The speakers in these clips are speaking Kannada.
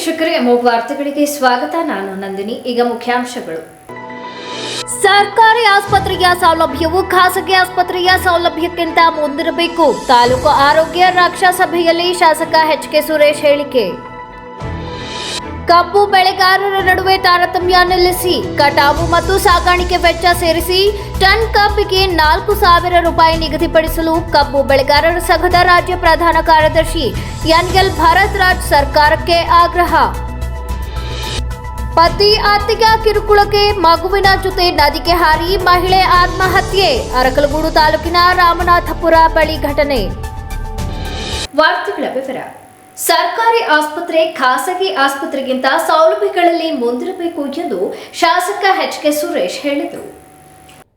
ವೀಕ್ಷಕರೇ ಅಮೋಘ ವಾರ್ತೆಗಳಿಗೆ ಸ್ವಾಗತ. ನಾನು ನಂದಿನಿ. ಈಗ ಮುಖ್ಯಾಂಶಗಳು. ಸರ್ಕಾರಿ ಆಸ್ಪತ್ರೆಯ ಸೌಲಭ್ಯವು ಖಾಸಗಿ ಆಸ್ಪತ್ರೆಯ ಸೌಲಭ್ಯಕ್ಕಿಂತ ಮುಂದಿರಬೇಕು. ತಾಲೂಕು ಆರೋಗ್ಯ ರಕ್ಷಾ ಸಭೆಯಲ್ಲಿ ಶಾಸಕ ಎಚ್ ಕೆ ಸುರೇಶ್ ಹೇಳಿಕೆ. ಕಬ್ಬು ಬೆಳೆಗಾರರ ನಡುವೆ ತಾರತಮ್ಯ ನಿಲ್ಲಿಸಿ, ಕಟಾವು ಮತ್ತು ಸಾಗಾಣಿಕೆ ವೆಚ್ಚ ಸೇರಿಸಿ ಟನ್ ಕಬ್ಬಿಗೆ ನಾಲ್ಕು ಸಾವಿರ ರೂಪಾಯಿ ನಿಗದಿಪಡಿಸಲು ಕಬ್ಬು ಬೆಳೆಗಾರರ ಸಂಘದ ರಾಜ್ಯ ಪ್ರಧಾನ ಕಾರ್ಯದರ್ಶಿ ಎನ್ಎಲ್ ಭಾರತ ರಾಜ್ ಸರ್ಕಾರಕ್ಕೆ ಆಗ್ರಹ. ಪತಿ ಅತ್ತಿಗ ಕಿರುಕುಳಕ್ಕೆ ಮಗುವಿನ ಜೊತೆ ನದಿಗೆ ಹಾರಿ ಮಹಿಳೆ ಆತ್ಮಹತ್ಯೆ, ಅರಕಲಗೂಡು ತಾಲೂಕಿನ ರಾಮನಾಥಪುರ ಬಳಿ ಘಟನೆ. ವಾರ್ತೆಗಳ ವಿವರ. ಸರ್ಕಾರಿ ಆಸ್ಪತ್ರೆ ಖಾಸಗಿ ಆಸ್ಪತ್ರೆಗಿಂತ ಸೌಲಭ್ಯಗಳಲ್ಲಿ ಮುಂದಿರಬೇಕು ಎಂದು ಶಾಸಕ ಎಚ್ ಕೆ ಸುರೇಶ್ ಹೇಳಿದರು.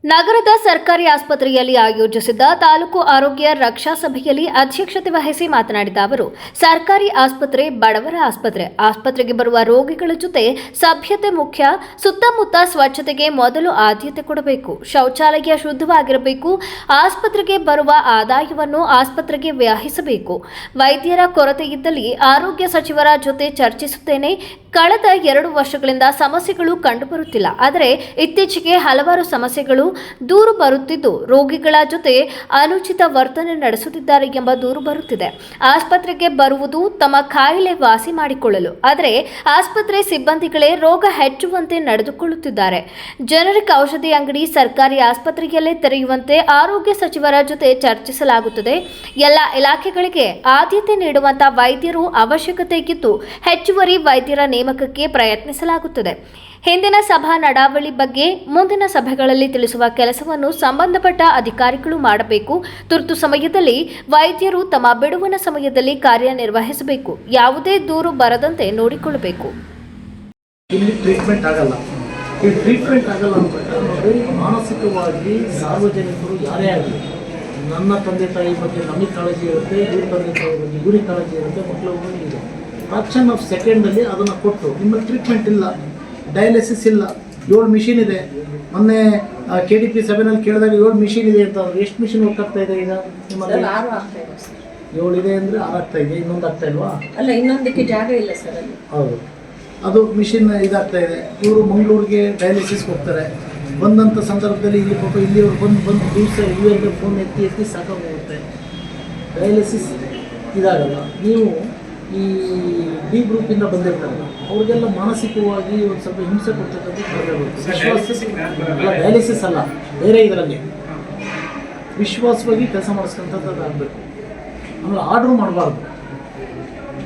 ನಗರದ ಸರ್ಕಾರಿ ಆಸ್ಪತ್ರೆಯಲ್ಲಿ ಆಯೋಜಿಸಿದ್ದ ತಾಲೂಕು ಆರೋಗ್ಯ ರಕ್ಷಾ ಸಭೆಯಲ್ಲಿ ಅಧ್ಯಕ್ಷತೆ ವಹಿಸಿ ಮಾತನಾಡಿದ ಅವರು, ಸರ್ಕಾರಿ ಆಸ್ಪತ್ರೆ ಬಡವರ ಆಸ್ಪತ್ರೆ. ಆಸ್ಪತ್ರೆಗೆ ಬರುವ ರೋಗಿಗಳ ಜೊತೆ ಸಭ್ಯತೆ ಮುಖ್ಯ. ಸುತ್ತಮುತ್ತ ಸ್ವಚ್ಛತೆಗೆ ಮೊದಲು ಆದ್ಯತೆ ಕೊಡಬೇಕು. ಶೌಚಾಲಯ ಶುದ್ಧವಾಗಿರಬೇಕು. ಆಸ್ಪತ್ರೆಗೆ ಬರುವ ಆದಾಯವನ್ನು ಆಸ್ಪತ್ರೆಗೆ ವ್ಯಾಹಿಸಬೇಕು. ವೈದ್ಯರ ಕೊರತೆ ಇದ್ದಲ್ಲಿ ಆರೋಗ್ಯ ಸಚಿವರ ಜೊತೆ ಚರ್ಚಿಸುತ್ತೇನೆ. ಕಳೆದ ಎರಡು ವರ್ಷಗಳಿಂದ ಸಮಸ್ಯೆಗಳು ಕಂಡುಬರುತ್ತಿಲ್ಲ. ಆದರೆ ಇತ್ತೀಚೆಗೆ ಹಲವಾರು ಸಮಸ್ಯೆಗಳು ದೂರು ಬರುತ್ತಿದ್ದು. ರೋಗಿಗಳ ಜೊತೆ ಅನುಚಿತ ವರ್ತನೆ ನಡೆಸುತ್ತಿದ್ದಾರೆ ಎಂಬ ದೂರು ಬರುತ್ತಿದೆ. ಆಸ್ಪತ್ರೆಗೆ ಬರುವುದು ತಮ್ಮ ಕಾಯಿಲೆ ವಾಸಿ ಮಾಡಿಕೊಳ್ಳಲು. ಆದರೆ ಆಸ್ಪತ್ರೆ ಸಿಬ್ಬಂದಿಗಳೇ ರೋಗ ಹೆಚ್ಚುವಂತೆ ನಡೆದುಕೊಳ್ಳುತ್ತಿದ್ದಾರೆ. ಜನರಿಕ್ ಔಷಧಿ ಅಂಗಡಿ, ಸರ್ಕಾರಿ ಆಸ್ಪತ್ರೆಯಲ್ಲೇ ತೆರೆಯುವಂತೆ ಆರೋಗ್ಯ ಸಚಿವರ ಜೊತೆ ಚರ್ಚಿಸಲಾಗುತ್ತದೆ. ಎಲ್ಲ ಇಲಾಖೆಗಳಿಗೆ ಆದ್ಯತೆ ನೀಡುವಂತಹ ವೈದ್ಯರು ಅವಶ್ಯಕತೆ ಇದ್ದು ಹೆಚ್ಚುವರಿ ವೈದ್ಯರ ನೇಮಕಕ್ಕೆ ಪ್ರಯತ್ನಿಸಲಾಗುತ್ತದೆ. ಹಿಂದಿನ ಸಭಾ ನಡಾವಳಿ ಬಗ್ಗೆ ಮುಂದಿನ ಸಭೆಗಳಲ್ಲಿ ತಿಳಿಸುವ ಕೆಲಸವನ್ನು ಸಂಬಂಧಪಟ್ಟ ಅಧಿಕಾರಿಗಳು ಮಾಡಬೇಕು. ತುರ್ತು ಸಮಯದಲ್ಲಿ ವೈದ್ಯರು ತಮ್ಮ ಬಿಡುವಿನ ಸಮಯದಲ್ಲಿ ಕಾರ್ಯನಿರ್ವಹಿಸಬೇಕು. ಯಾವುದೇ ದೂರು ಬರದಂತೆ ನೋಡಿಕೊಳ್ಳಬೇಕು. ಟ್ರೀಟ್ಮೆಂಟ್ ಆಗಲ್ಲ. ಈ ಟ್ರೀಟ್ಮೆಂಟ್ ಆಗಲ್ಲ ಅಂತಕ್ಕಂಥದ್ದು ಮಾನಸಿಕವಾಗಿ ಸಾರ್ವಜನಿಕರು ಯಾರೇ ಆಗಲಿ, ನನ್ನ ತಂದೆ ತಾಯಿ ಬಗ್ಗೆ, ನಮಗೆ ಕಾಳಜಿ ಇರುತ್ತೆ, ಇವ್ರ ತಂದೆ ತಾಯಿ ಬಗ್ಗೆ, ಇವ್ರಿಗೆ ಕಾಳಜಿ ಇರುತ್ತೆ, ಮಕ್ಕಳು ಇದೆ. ಆಪ್ಷನ್ ಆಫ್ ಸೆಕೆಂಡಲ್ಲಿ ಅದನ್ನು ಕೊಟ್ಟು ನಿಮ್ಮ ಟ್ರೀಟ್ಮೆಂಟ್ ಇಲ್ಲ. ಡಯಾಲಿಸಿಸ್ ಇಲ್ಲ. ಏಳು ಮಿಷಿನ್ ಇದೆ. ಮೊನ್ನೆ ಕೆ ಡಿ ಪಿ ಸಭೆನಲ್ಲಿ ಕೇಳಿದಾಗ ಏಳು ಮಿಷಿನ್ ಇದೆ ಅಂತ ಎಷ್ಟು ಮಿಷಿನ್ ವರ್ಕ್ ಆಗ್ತಾ ಇದೆ ಈಗ ನಿಮ್ಮಲ್ಲಿ? ಏಳು ಇದೆ ಅಂದರೆ ಆರು ಆಗ್ತಾ ಇದೆ. ಇನ್ನೊಂದು ಆಗ್ತಾ ಇಲ್ವಾ? ಅಲ್ಲ ಇನ್ನೊಂದಕ್ಕೆ ಜಾಗ ಇಲ್ಲ ಸರ್ ಅಲ್ಲಿ. ಹೌದು. ಅದು ಮಿಷಿನ್ ಇದಾಗ್ತಾ ಇದೆ. ಇವರು ಮಂಗಳೂರಿಗೆ ಡಯಾಲಿಸಿಸ್ ಹೋಗ್ತಾರೆ. ಬಂದಂಥ ಸಂದರ್ಭದಲ್ಲಿ ಇಲ್ಲಿ ಪಾಪ ಇಲ್ಲಿ ಅವ್ರು ಬಂದು ಬಂದು ದಿವಸ ಇಲ್ಲಿ ಅಂದರೆ ಫೋನ್ ಎತ್ತಿ ಎತ್ತಿ ಸಾಕಾಗೋಗುತ್ತೆ ಡಯಾಲಿಸಿಸ್ ಇದಾಗಲ್ಲ. ನೀವು ಈ ಡಿ ಗ್ರೂಪಿಂದ ಬಂದಿರ್ತಾರೆ. ಅವ್ರಿಗೆಲ್ಲ ಮಾನಸಿಕವಾಗಿ ಒಂದು ಸ್ವಲ್ಪ ಹಿಂಸೆ ಅಲ್ಲ ಡಯಾಲಿಸಿಸ್ ಅಲ್ಲ. ಬೇರೆ ಇದರಲ್ಲಿ. ವಿಶ್ವಾಸವಾಗಿ ಕೆಲಸ ಮಾಡಿಸ್ಕೊಂಥದ್ದು ಆಗಬೇಕು ಆಮೇಲೆ ಆರ್ಡ್ರ್ ಮಾಡಬಾರ್ದು.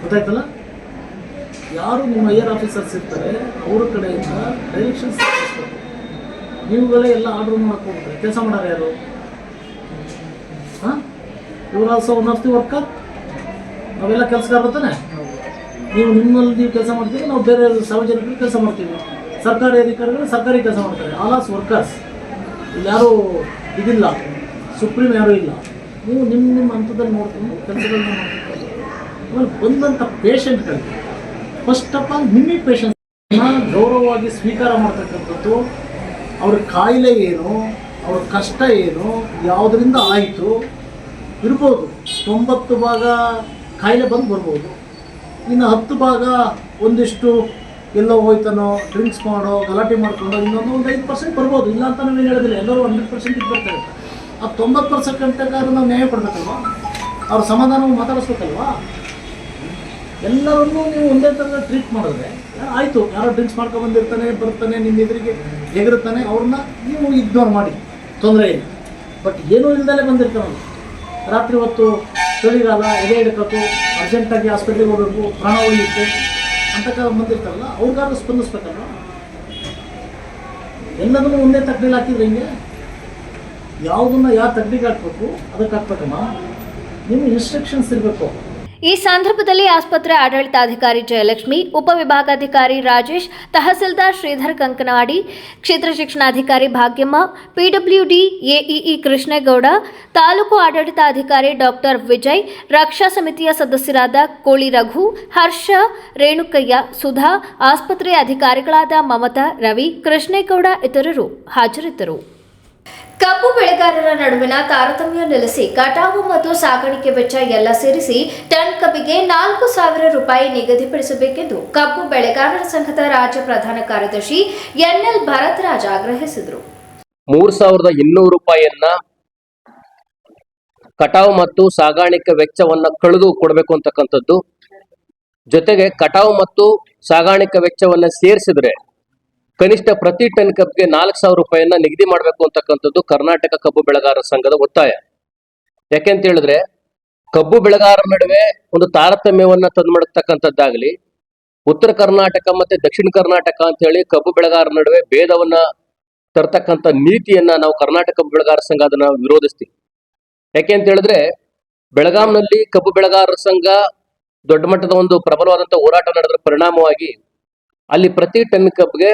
ಗೊತ್ತಾಯ್ತಲ್ಲ? ಯಾರು ನಿಮ್ಮ ಐಯರ್ ಆಫೀಸರ್ಸ್ ಇರ್ತಾರೆ, ಅವ್ರ ಕಡೆಯಿಂದ ಡೈರೆಕ್ಷನ್ಸ್ ನೀವುಗಳೇ ಎಲ್ಲ ಆರ್ಡರ್ ಮಾಡಕ್ಕೆ ಕೆಲಸ ಮಾಡೋರು ಯಾರು? ಹಾಂ? ಇವ್ರು also one of the worker ನಾವೆಲ್ಲ ಕೆಲಸ ತಾನೆ ನೀವು ನಿಮ್ಮಲ್ಲಿ ನೀವು ಕೆಲಸ ಮಾಡ್ತೀವಿ ನಾವು ಬೇರೆ ಸಾರ್ವಜನಿಕರು ಕೆಲಸ ಮಾಡ್ತೀವಿ. ಸರ್ಕಾರಿ ಅಧಿಕಾರಿಗಳು ಸರ್ಕಾರಿ ಕೆಲಸ ಮಾಡ್ತಾರೆ. ಆಲ್ ಆಸ್ ವರ್ಕರ್ಸ್ ಇಲ್ಲಿ ಯಾರು ಇದಿಲ್ಲ. ಸುಪ್ರೀಂ ಯಾರೂ ಇಲ್ಲ. ನೀವು ನಿಮ್ಮ ನಿಮ್ಮ ಹಂತದಲ್ಲಿ ನೋಡ್ಕೊಂಡು ಕೆಲಸಗಳನ್ನ ಮಾಡ್ತೀವಿ ಆಮೇಲೆ ಬಂದಂಥ ಪೇಷಂಟ್ಗಳಿಗೆ ಫಸ್ಟ್ ಆಫ್ ಆಲ್ ನಿಮ್ಮ ಪೇಷಂಟ್ನ ಗೌರವವಾಗಿ ಸ್ವೀಕಾರ ಮಾಡ್ತಕ್ಕಂಥದ್ದು, ಅವ್ರ ಕಾಯಿಲೆ ಏನು, ಅವ್ರ ಕಷ್ಟ ಏನು, ಯಾವುದರಿಂದ ಆಯಿತು ಇರ್ಬೋದು. ತೊಂಬತ್ತು ಭಾಗ ಕಾಯಿಲೆ ಬಂದು ಬರ್ಬೋದು. ಇನ್ನು ಹತ್ತು ಭಾಗ ಒಂದಿಷ್ಟು ಎಲ್ಲೋ ಹೋಯ್ತಾನೋ ಡ್ರಿಂಕ್ಸ್ ಮಾಡೋ, ಗಲಾಟೆ ಮಾಡ್ಕೊಂಡು, ಇನ್ನೊಂದು ಒಂದು ಐದು ಪರ್ಸೆಂಟ್ ಬರ್ಬೋದು. ಇಲ್ಲ ಅಂತ ನಾವೇನು ಹೇಳೋದಿಲ್ಲ. ಎಲ್ಲರೂ ಹಂಡ್ರೆಡ್ ಪರ್ಸೆಂಟ್ ಇದು ಬರ್ತಾ ಇರ್ತಾರೆ ಆ ತೊಂಬತ್ತು ಪರ್ಸೆಂಟ್ ಗಂಟೆಗಾರು ನಾವು ನ್ಯಾಯ ಕೊಡ್ಬೇಕಲ್ವಾ? ಅವ್ರ ಸಮಾಧಾನವನ್ನು ಮಾತಾಡಿಸ್ಬೇಕಲ್ವಾ? ಎಲ್ಲರನ್ನೂ ನೀವು ಒಂದೇ ಥರ ಟ್ರೀಟ್ ಮಾಡಿದ್ರೆ ಆಯಿತು. ಯಾರೋ ಡ್ರಿಂಕ್ಸ್ ಮಾಡ್ಕೊಂಡು ಬಂದಿರ್ತಾನೆ, ಬರ್ತಾನೆ ನಿಮ್ಮ ಎದುರಿಗೆ ಎಗರುತ್ತಾನೆ ಅವ್ರನ್ನ ನೀವು ಇಗ್ನೋರ್ ಮಾಡಿ. ತೊಂದರೆ ಇಲ್ಲ. ಬಟ್ ಏನೂ ಇಲ್ದಲೇ ಬಂದಿರ್ತಾನೆ ರಾತ್ರಿ ಹೊತ್ತು ಚಳಿಗಾಲ ಎದೆ ಹಿಡ್ಕೋ ಅರ್ಜೆಂಟಾಗಿ ಹಾಸ್ಪಿಟ್ಲಿಗೆ ಹೋಗಬೇಕು ಪ್ರಾಣ ಹೋಗಿತ್ತು ಅಂತ ಬಂದಿರ್ತಾರಲ್ಲ, ಅವ್ರಿಗಾದ್ರೂ ಸ್ಪಂದಿಸ್ಬೇಕಲ್ಲ ಎಲ್ಲದನ್ನು ಒಂದೇ ತಕ್ಕಡಿಲಿ ಹಾಕಿದ್ರೆ ಹಿಂಗೆ? ಯಾವುದನ್ನ ಯಾವ ತಕ್ಕಡಿಗೆ ಹಾಕ್ಬೇಕು, ಅದಕ್ಕೆ ಹಾಕ್ಬೇಕಮ್ಮ? ನಿಮ್ಗೆ ಇನ್ಸ್ಟ್ರಕ್ಷನ್ಸ್ ಇರಬೇಕು. ಈ ಸಂದರ್ಭದಲ್ಲಿ ಆಸ್ಪತ್ರೆ ಆಡಳಿತಾಧಿಕಾರಿ ಜಯಲಕ್ಷ್ಮಿ ಉಪವಿಭಾಗಾಧಿಕಾರಿ ರಾಜೇಶ್, ತಹಸೀಲ್ದಾರ್ ಶ್ರೀಧರ್ ಕಂಕನಾಡಿ, ಕ್ಷೇತ್ರ ಶಿಕ್ಷಣಾಧಿಕಾರಿ ಭಾಗ್ಯಮ್ಮ ಪಿಡಬ್ಲ್ಯೂಡಿ ಎಇಇ ಕೃಷ್ಣೇಗೌಡ, ತಾಲೂಕು ಆಡಳಿತಾಧಿಕಾರಿ ಡಾಕ್ಟರ್ ವಿಜಯ್, ರಕ್ಷಾ ಸಮಿತಿಯ ಸದಸ್ಯರಾದ ಕೋಳಿ ರಘು, ಹರ್ಷ, ರೇಣುಕಯ್ಯ, ಸುಧಾ ಆಸ್ಪತ್ರೆ ಅಧಿಕಾರಿಗಳಾದ ಮಮತಾ, ರವಿ, ಕೃಷ್ಣೇಗೌಡ ಇತರರು ಹಾಜರಿದ್ದರು. ಕಬ್ಬು ಬೆಳೆಗಾರರ ನಡುವಿನ ತಾರತಮ್ಯ ನೆಲೆಸಿ, ಕಟಾವು ಮತ್ತು ಸಾಗಾಣಿಕೆ ವೆಚ್ಚ ಎಲ್ಲ ಸೇರಿಸಿ ಟನ್ ಕಬ್ಬಿಗೆ ನಾಲ್ಕು ಸಾವಿರ ರೂಪಾಯಿ ನಿಗದಿಪಡಿಸಬೇಕೆಂದು ಕಬ್ಬು ಬೆಳೆಗಾರರ ಸಂಘದ ರಾಜ್ಯ ಪ್ರಧಾನ ಕಾರ್ಯದರ್ಶಿ ಎನ್ಎಲ್ ಭರತ್ರಾಜ್ ಆಗ್ರಹಿಸಿದರು. ಮೂರು ಸಾವಿರದ ಇನ್ನೂರು ರೂಪಾಯಿಯನ್ನ ಕಟಾವು ಮತ್ತು ಸಾಗಾಣಿಕೆ ವೆಚ್ಚವನ್ನ ಕಳೆದು ಕೊಡಬೇಕು ಅಂತಕ್ಕಂಥದ್ದು. ಜೊತೆಗೆ ಕಟಾವು ಮತ್ತು ಸಾಗಾಣಿಕೆ ವೆಚ್ಚವನ್ನ ಸೇರಿಸಿದ್ರೆ ಕನಿಷ್ಠ ಪ್ರತಿ ಟನ್ ಕಬ್ಬಿಗೆ ನಾಲ್ಕು ಸಾವಿರ ರೂಪಾಯಿಯನ್ನ ನಿಗದಿ ಮಾಡಬೇಕು ಅಂತಕ್ಕಂಥದ್ದು ಕರ್ನಾಟಕ ಕಬ್ಬು ಬೆಳೆಗಾರರ ಸಂಘದ ಒತ್ತಾಯ. ಯಾಕೆಂತ ಹೇಳಿದ್ರೆ, ಕಬ್ಬು ಬೆಳೆಗಾರರ ನಡುವೆ ಒಂದು ತಾರತಮ್ಯವನ್ನ ತಂದು ಮಾಡತಕ್ಕಂಥದ್ದಾಗಲಿ, ಉತ್ತರ ಕರ್ನಾಟಕ ಮತ್ತೆ ದಕ್ಷಿಣ ಕರ್ನಾಟಕ ಅಂತ ಹೇಳಿ ಕಬ್ಬು ಬೆಳೆಗಾರರ ನಡುವೆ ಭೇದವನ್ನ ತರ್ತಕ್ಕಂಥ ನೀತಿಯನ್ನ ನಾವು ಕರ್ನಾಟಕ ಬೆಳೆಗಾರರ ಸಂಘ ಅದನ್ನ ವಿರೋಧಿಸ್ತೀವಿ. ಯಾಕೆ ಅಂತ ಹೇಳಿದ್ರೆ, ಬೆಳಗಾಂನಲ್ಲಿ ಕಬ್ಬು ಬೆಳೆಗಾರರ ಸಂಘ ದೊಡ್ಡ ಮಟ್ಟದ ಒಂದು ಪ್ರಬಲವಾದಂತಹ ಹೋರಾಟ ನಡೆದ ಪರಿಣಾಮವಾಗಿ ಅಲ್ಲಿ ಪ್ರತಿ ಟನ್ ಕಬ್ಗೆ